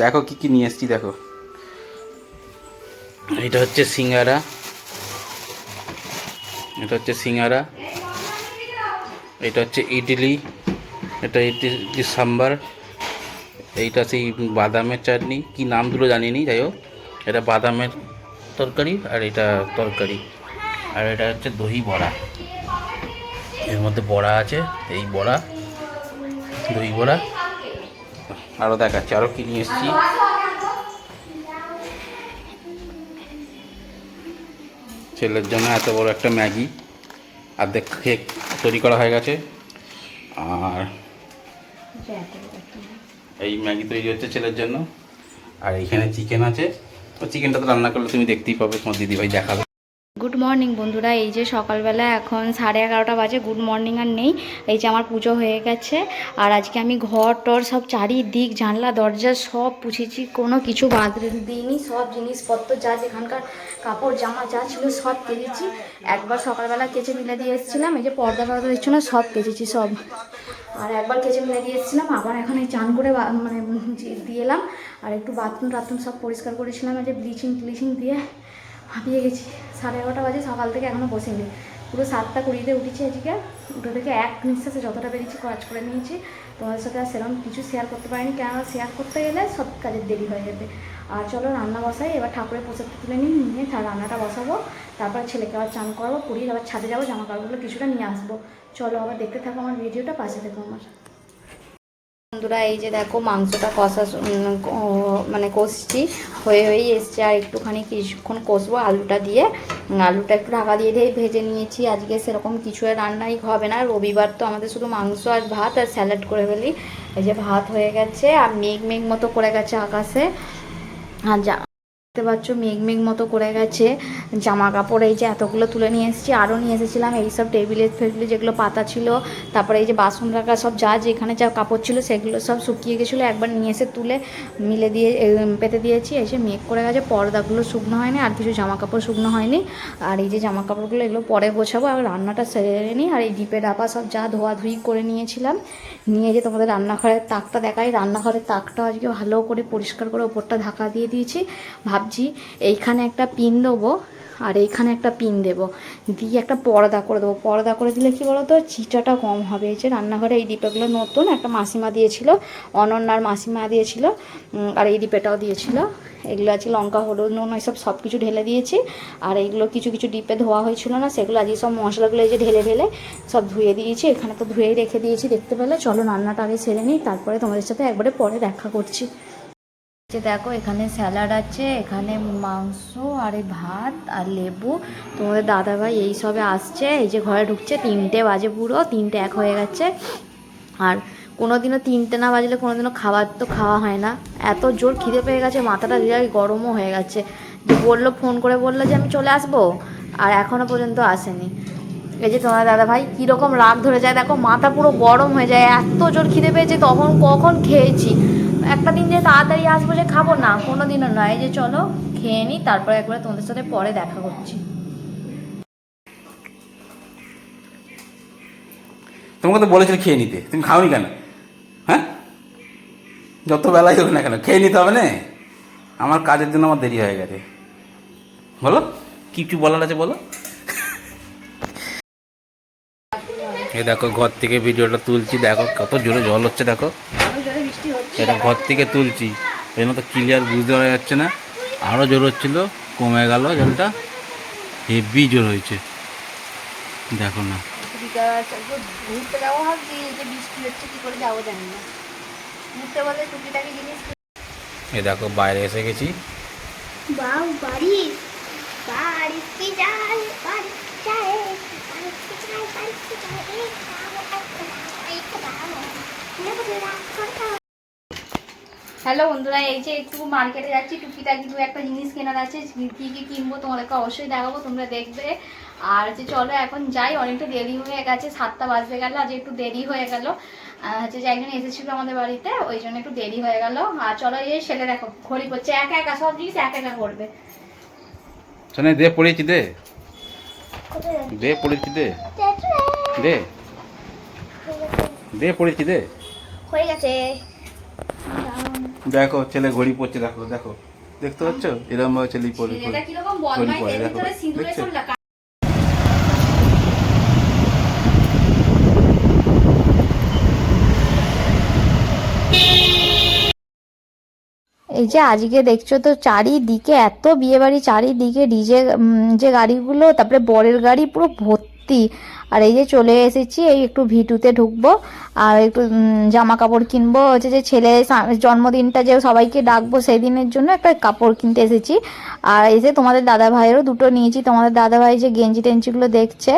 দেখো কি কি নিয়ে এসেছি, দেখো। এটা হচ্ছে সিঙ্গারা। এটা হচ্ছে সিঙ্গারা। এটা হচ্ছে ইডলি। এটা ইডলি সাম্বার। এইটা সেই বাদামের চাটনি। কি নাম দুটো জানি নি যাই হোক। এটা বাদামের তরকারি আর এটা তরকারি। আর এটা হচ্ছে দহি বড়া। এর মধ্যে বড়া আছে, এই বড়া, দই বড়া। আরও দেখাচ্ছি আরও কি নিয়ে এসেছি? ছেলের জন্য এত বড় একটা ম্যাগি। অর্ধেক কেক তৈরি করা হয়ে গেছে। আর এই ম্যাগি তৈরি হচ্ছে ছেলের জন্য। আর এইখানে চিকেন আছে। তো চিকেনটা তো রান্না করলে তুমি দেখতেই পাবে, তোমার দিদিভাই দেখাবে। মর্নিং বন্ধুরা। এই যে সকালবেলা এখন সাড়ে এগারোটা বাজে গুড মর্নিং আর নেই। এই যে আমার পুজো হয়ে গেছে। আর আজকে আমি ঘর টর সব চারিদিক, জানলা, দরজা সব পুছেছি, কোনো কিছু বাদ দিইনি। সব জিনিসপত্র, যা যেখানকার কাপড়, জামা যা ছিল সব কেচেছি। একবার সকালবেলা কেচে মিলে দিয়ে এসেছিলাম। এই যে পর্দা টর্দা দিচ্ছিল সব কেচেছি, সব। আর একবার কেচে মিলে দিয়ে এসেছিলাম। আবার এখন এই চান করে মানে দিয়ে এলাম। আর একটু বাথরুম টাথরুম সব পরিষ্কার করেছিলাম। এই যে ব্লিচিং ট্লিচিং দিয়ে হাঁপিয়ে গেছি। সাড়ে এগারোটা বাজে, সকাল থেকে এখনও বসিনি। পুরো সাতটা কুড়িতে উঠেছি আজকে। উঠে থেকে এক নিঃশ্বাসে যতটা বেরিয়েছি কাজ করে নিয়েছি। তোমাদের সাথে আর সেরকম কিছু শেয়ার করতে পারিনি। কেননা শেয়ার করতে গেলে সব কাজের দেরি হয়ে যাবে আর চলো রান্না বসাই, এবার ঠাকুরের প্রসাদটা তুলে নিই, নিয়ে রান্নাটা বসাবো। তারপর ছেলেকে আবার চান করব, পুড়িয়ে আবার ছাদে যাব জামা কাপড়গুলো কিছুটা নিয়ে আসব। চলো আবার দেখতে থাকো আমার ভিডিওটা পাশে দেখো আমার। বন্ধুরা, এই যে দেখো মাংসটা কষা মানে কষছি, হয়ে, হয়েই এসছে। আর একটুখানি কিছুক্ষণ কষবো আলুটা দিয়ে। আলুটা একটু ঢাকা দিয়ে দিয়ে ভেজে নিয়েছি। আজকে সেরকম কিছু রান্নাই হবে না। রবিবার তো আমাদের শুধু মাংস আর ভাত আর স্যালাড করে ফেলি। এই যে ভাত হয়ে গেছে আর মেঘ মেঘ মতো করে গেছে আকাশে। আর যা দেখতে পাচ্ছ, মেঘ মেঘ মতো করে গেছে। জামা কাপড় এই যে এতগুলো তুলে নিয়ে এসেছি আরও নিয়ে এসেছিলাম। এইসব টেবিলে, ফেবিলে যেগুলো পাতা ছিল, তারপরে এই যে বাসন রাখা, সব যা যেখানে যা কাপড় ছিল, সেগুলো সব শুকিয়ে গেছিল। একবার নিয়ে এসে তুলে মিলে দিয়ে পেতে দিয়েছি। এসে মেঘ করে গেছে, পর্দাগুলো শুকনো হয়নি, আর কিছু জামা কাপড় শুকনো হয়নি। আর এই যে জামা কাপড়গুলো এগুলো পরে গোছাবো, আর রান্নাটা সেরে নিই। আর এই ডিপে ডাপা সব যা ধোয়াধুয়ি করে নিয়েছিলাম, নিয়ে যে তোমাদের রান্নাঘরের তাকটা দেখাই। রান্নাঘরের তাকটা আজকে ভালো করে পরিষ্কার করে ওপরটা ঢাকা দিয়ে দিয়েছি। ভাবছি, এইখানে একটা পিন দেবো আর এইখানে একটা পিন দেবো। দিয়ে একটা পর্দা করে দেবো। পর্দা করে দিলে কি বলো তো চিটাটা কম হবে। এই যে রান্নাঘরে এই ডিপেগুলো নতুন একটা মাসিমা দিয়েছিল, অনন্যার মাসিমা দিয়েছিল আর এই ডিপেটাও দিয়েছিল। এগুলো আছে লঙ্কা, হলুদ, নুন, এইসব সব কিছু ঢেলে দিয়েছি। আর এইগুলো কিছু কিছু ডিপে ধোয়া হয়েছিল না, সেগুলো আজকে সব মশলাগুলো এই যে ঢেলে ঢেলে সব ধুয়ে দিয়েছি। এখানে তো ধুয়েই রেখে দিয়েছি, দেখতে পেলে। চলো রান্নাটা আগে সেরে নিই, তারপরে তোমাদের সাথে একবারে পরে দেখা করছি। যে দেখো, এখানে স্যালাড আছে, এখানে মাংস, আর ভাত, আর লেবু। তোমাদের দাদাভাই এই সবে আসছে, এই যে ঘরে ঢুকছে, তিনটে বাজে পুরো, তিনটে এক হয়ে গেছে। আর কোনোদিনও তিনটে না বাজলে কোনোদিনও খাবার তো খাওয়া হয় না। এত জোর খিদে পেয়ে গেছে, মাথাটা দিয়ে গরমও হয়ে গেছে। বলল, ফোন করে বলল যে আমি চলে আসব, আর এখনও পর্যন্ত আসেনি। এই যে তোমার দাদা ভাই কীরকম রাগ ধরে যায়, দেখো মাথা পুরো গরম হয়ে যায়, এত জোর খিদে পেয়েছে, তখন কখন খেয়েছি। একটা দিন যে তাড়াতাড়ি আসব যে খাব না কোনো দিনও নয় যে চলো খেয়ে নিই তারপরে একবারে তোমাদের সাথে পরে দেখা করছি। তোমাকে তো বলেছিল খেয়ে নিতে। তুমি খাওনি কেন? হ্যাঁ? যত বেলাই হোক না কেন খেয়ে নিতে হবে না? আমার কাজের জন্য আমার দেরি হয়ে গেছে। বলো কি কিছু বলার আছে বলো? এ দেখো ঘর থেকে ভিডিওটা তুলছি দেখো কত জোরে জল হচ্ছে দেখো। এটা ঘর থেকে তুলছি। এই মতো ক্লিয়ার বুঝতে পারা যাচ্ছে না। আরও জোর হচ্ছিল কমে গেল জলটা। হেভি জোর হয়েছে। দেখো না। ঘুরতে যাব ভাবছি এই যে বৃষ্টি হচ্ছে কি করে যাব জানি না। ঘুরতে বলে টুকিটাকি জিনিস। এই দেখো বাইরে এসে গেছি বাউ বাড়ি বাড়িতে যাই বাড়িতে যাই বাড়িতে যাই বাড়িতে যাই হ্যালো বন্ধুরা এই যে একটু মার্কেটে যাচ্ছি টুকিটাকি দু একটা জিনিস কেনার আছে কি কি কিনবো তোমাদেরকে অবশ্যই দেখাবো তোমরা দেখবে। আর যে চলো এখন যাই অনেকটা দেরি হয়ে গেছে সাতটা বাজতে গেল আজ একটু দেরি হয়ে গেল। হচ্ছে যে একজন এসেছিল আমাদের বাড়িতে ওই জন্য একটু দেরি হয়ে গেল। আর চলো এই ছেলে দেখো ঘড়ি করছে একা একা সব জিনিস একা একা করবে। শোনে দে পড়েছি দে। দে পড়েছি দে। দে। দে পড়েছি দে। হয়ে গেছে। দেখো ছেলে ঘড়ি পড়ছে দেখো দেখো। দেখতে পাচ্ছ? এরকম ভাবে ছেলে পড়ে ঘড়ি দেখো। দেখছ? এই যে আজকে দেখছ তো চারিদিকে এত বিয়ে বাড়ি চারিদিকে ডিজে যে গাড়িগুলো তারপরে বরের গাড়ি পুরো ভর্তি আর এই যে চলে এসেছি, এই একটু ভিটুতে ঢুকবো, আর একটু জামা কাপড় কিনবো, হচ্ছে যে ছেলে জন্মদিনটা যে সবাইকে ডাকবো সেই দিনের জন্য একটা কাপড় কিনতে এসেছি। আর এসে তোমাদের দাদা ভাইয়েরও দুটো নিয়েছি, তোমাদের দাদা ভাই যে গেঞ্জি টেঞ্জিগুলো দেখছে,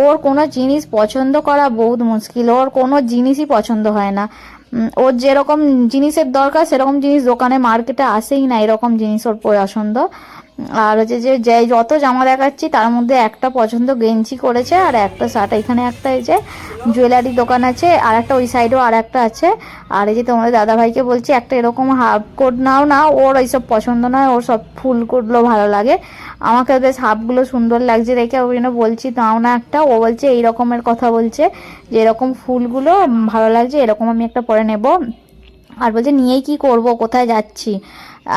ওর কোনো জিনিস পছন্দ করা বহুত মুশকিল, ওর কোনো জিনিসই পছন্দ হয় না। ওর যেরকম জিনিসের দরকার, সেরকম জিনিস দোকানে মার্কেটে আসেই না, এরকম জিনিস ওর পছন্দ। আর হচ্ছে যে যে যত জামা দেখাচ্ছি, তার মধ্যে একটা পছন্দ গেঞ্জি করেছে, আর একটা শার্ট। এখানে একটা এই যে জুয়েলারি দোকান আছে, আর একটা ওই সাইডেও আর একটা আছে। আর এই যে তোমাদের দাদা ভাইকে বলছি, একটা এরকম হাফ কোট নাও না, ওর এইসব পছন্দ নয়, ওর সব ফুল কোটগুলো ভালো লাগে। আমাকে বেশ হাফগুলো সুন্দর লাগছে দেখে, ওই জন্য বলছি, নাও না একটা। ও বলছে, এই রকমের কথা বলছে, যে এরকম ফুলগুলো ভালো লাগছে, এরকম আমি একটা পরে নেব। আর বলছে, নিয়েই কি করব? কোথায় যাচ্ছি?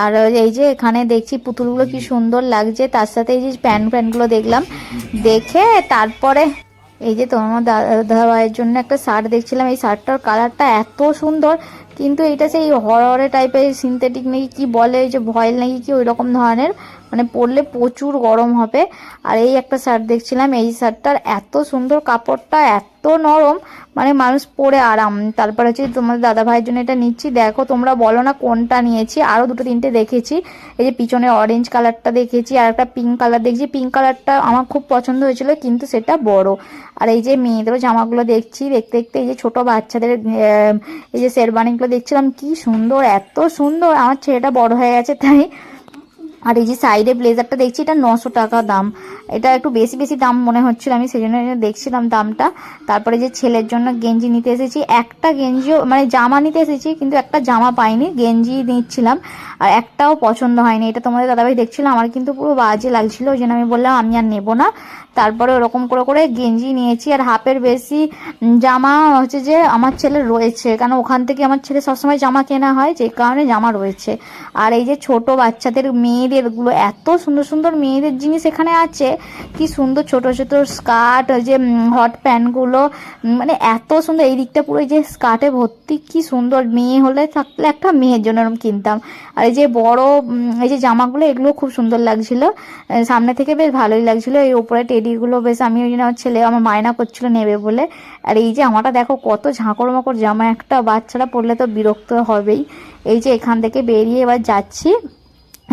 আর এই যে এখানে দেখছি পুতুলগুলো কি সুন্দর লাগছে। তার সাথে এই যে প্যান্ট প্যান্টগুলো দেখলাম। দেখে তারপরে এই যে তোমার দাদা ভাইয়ের জন্য একটা শার্ট দেখছিলাম। এই শার্টটার কালারটা এত সুন্দর। কিন্তু এটা সেই হরহরে টাইপের সিনথেটিক নাকি কি বলে যে ভয়েল নাকি কি ওই রকম ধরনের মানে পরলে প্রচুর গরম হবে। আর এই একটা শার্ট দেখছিলাম, এই শার্টটার এত সুন্দর কাপড়টা, এত নরম মানে মানুষ পরে আরাম। তারপর হচ্ছে তোমাদের দাদা ভাইয়ের জন্য এটা নিচ্ছি। দেখো, তোমরা বলো না কোনটা নিয়েছি। আরও দুটো তিনটে দেখেছি। এই যে পিছনে অরেঞ্জ কালারটা দেখেছি, আর একটা পিঙ্ক কালার দেখছি। পিঙ্ক কালারটা আমার খুব পছন্দ হয়েছিল, কিন্তু সেটা বড়। আর এই যে মেয়েদেরও জামাগুলো দেখছি, দেখতে দেখতে এই যে ছোট বাচ্চাদের এই যে শেরবানিগুলো দেখছিলাম কি সুন্দর এত সুন্দর। আমার ছেলেটা বড় হয়ে গেছে তাই আর এই যে সাইডে ব্লেজারটা দেখছি, এটা নশো টাকা দাম। এটা একটু বেশি বেশি দাম মনে হচ্ছিল, আমি সেই জন্য দেখছিলাম দামটা। তারপরে যে ছেলের জন্য গেঞ্জি নিতে এসেছি, একটা গেঞ্জিও মানে জামা নিতে এসেছি, কিন্তু একটা জামা পাইনি, গেঞ্জি নিচ্ছিলাম। আর একটাও পছন্দ হয়নি। এটা তোমাদের দাদাভাই দেখছিল, আমার কিন্তু পুরো বাজে লাগছিল, ওই জন্য আমি বললাম, আমি আর নেব না। তারপরে ওরকম করে করে গেঞ্জি নিয়েছি, আর হাফের বেশি জামা হচ্ছে যে আমার ছেলের রয়েছে, কারণ ওখান থেকে আমার ছেলে সবসময় জামা কেনা হয়, যে কারণে জামা রয়েছে। আর এই যে ছোট বাচ্চাদের মেয়েদের গুলো, এত সুন্দর সুন্দর মেয়েদের জিনিস এখানে আছে। কি সুন্দর ছোট ছোট স্কার্ট যে হট প্যান্টগুলো মানে এত সুন্দর, এই দিকটা পুরো যে স্কার্টে ভর্তি, কি সুন্দর মেয়ে হলে থাকলে একটা মেয়ের জন্য এরকম কিনতাম। আর এই যে বড় এই যে জামাগুলো, এগুলো খুব সুন্দর লাগছিল। সামনে থেকে বেশ ভালোই লাগছিল। এই উপরে টেডিগুলো বেশ আমি ওই জন্য আমার ছেলে, আমার মায়না করছিল নেবে বলে। আর এই যে আমারটা দেখো, কত ঝাঁকড় মাকড় জামা, একটা বাচ্চারা পরলে তো বিরক্ত হবেই। এই যে এখান থেকে বেরিয়ে এবার যাচ্ছি।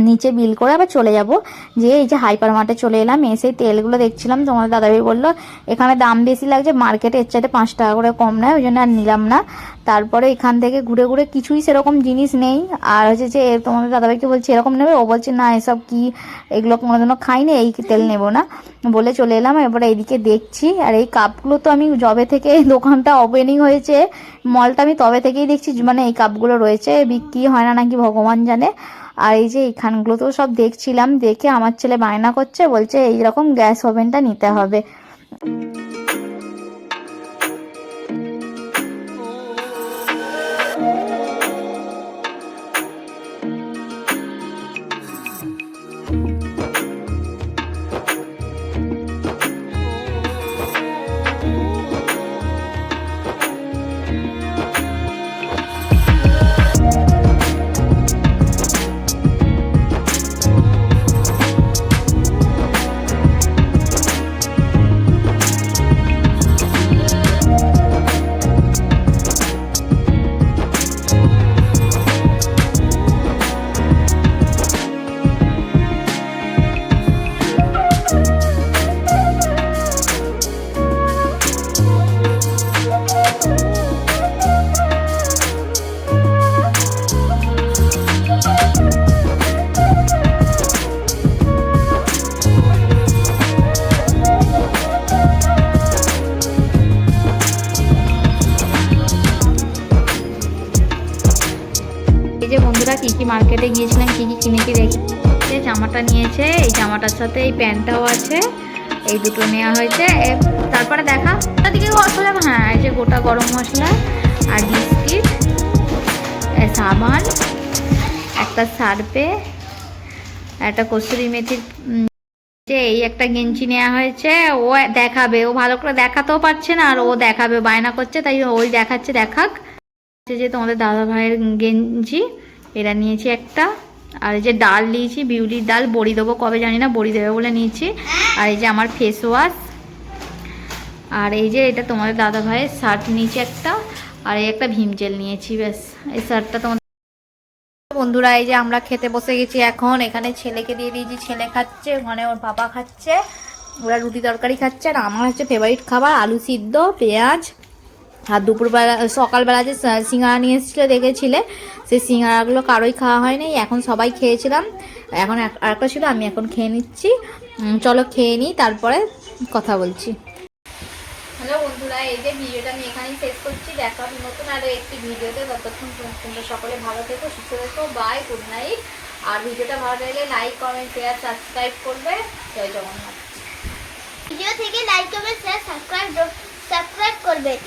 নিচে বিল করে আবার চলে যাব। যে এই যে হাইপার মার্টে চলে এলাম, এসে তেলগুলো দেখছিলাম, তোমাদের দাদাভাই বলল, এখানে দাম বেশি লাগছে মার্কেটে এর চাইতে পাঁচ টাকা করে কম নেয়, ওই জন্য আর নিলাম না। তারপরে এখান থেকে ঘুরে ঘুরে কিছুই সেরকম জিনিস নেই। আর হচ্ছে যে, তোমাদের দাদাভাইকে বলছি, এরকম নেবে? ও বলছে, না, এসব কি, এগুলো কোনোদিনও খাইনি, এই তেল নেব না। বলে চলে এলাম এবারে এইদিকে দেখছি। আর এই কাপগুলো তো আমি জবে থেকে দোকানটা ওপেনিং হয়েছে মলটা আমি তবে থেকেই দেখছি মানে এই কাপগুলো রয়েছে, বিক্রি হয় না নাকি, ভগবান জানে। আর এই যে এইখানগুলো তো সব দেখছিলাম, দেখে আমার ছেলে বায়না করছে, বলছে এইরকম গ্যাস ওভেনটা নিতে হবে। মার্কেটে গিয়েছিলাম, কি কি কিনেছি দেখি। এই জামাটা নিয়েছে, এই জামাটার সাথে এই প্যান্টটাও আছে, এই দুটো নেওয়া হয়েছে। তারপরে দেখা দিকে সোজা হ্যাঁ এই যে গোটা গরম মশলা আর বিস্কিট সাবান, একটা সার্পে একটা কসুরি মেথির যে এই একটা গেঞ্জি নেওয়া হয়েছে, ও দেখাবে, ও ভালো করে দেখাতেও পারছে না, আর ও দেখাবে, বায়না করছে, তাই ওই দেখাচ্ছে, দেখাক। যে তোমাদের দাদা ভাইয়ের গেঞ্জি এটা নিয়েছি একটা। আর এই যে ডাল নিয়েছি, বিউলির ডাল, বড়ি দেবো, কবে জানি না, বড়ি দেবে বলে নিয়েছি। আর এই যে আমার ফেস ওয়াশ আর এই যে এটা তোমাদের দাদা ভাইয়ের শার্ট নিয়েছি একটা। আর এই একটা ভীম জেল নিয়েছি, ব্যাস। এই শার্টটা তোমাদের বন্ধুরা, এই যে আমরা খেতে বসে গেছি এখন। এখানে ছেলেকে দিয়ে দিয়েছি, ছেলে খাচ্ছে, ওখানে ওর বাবা খাচ্ছে। ওরা রুটি তরকারি খাচ্ছে, আর আমার হচ্ছে ফেভারিট খাবার, আলু সিদ্ধ, পেঁয়াজ আর দুপুরবেলা সকালবেলা যে সিঙ্গারা নিয়ে এসেছিল দেখেছিলে? সেই সিঙ্গারাগুলো কারোই খাওয়া হয়নি। এখন সবাই খেয়েছিলাম। এখন আরেকটা ছিল আমি এখন খেয়ে নিচ্ছি। চলো খেয়ে নিই তারপরে কথা বলছি। হ্যালো বন্ধুরা এই যে ভিডিওটা আমি এখানেই শেষ করছি। দেখা হবে নতুন আরও একটি ভিডিওতে। ততক্ষণ তোম- তোমরা সকলে ভালো থেকো সুস্থ থেকো। বাই গুড নাইট আর ভিডিওটা ভালো লাগলে লাইক কমেন্ট শেয়ার সাবস্ক্রাইব করবে। জয় জগন্নাথ। ভিডিও থেকে লাইক করবে শেয়ার সাবস্ক্রাইব সাবস্ক্রাইব করবে।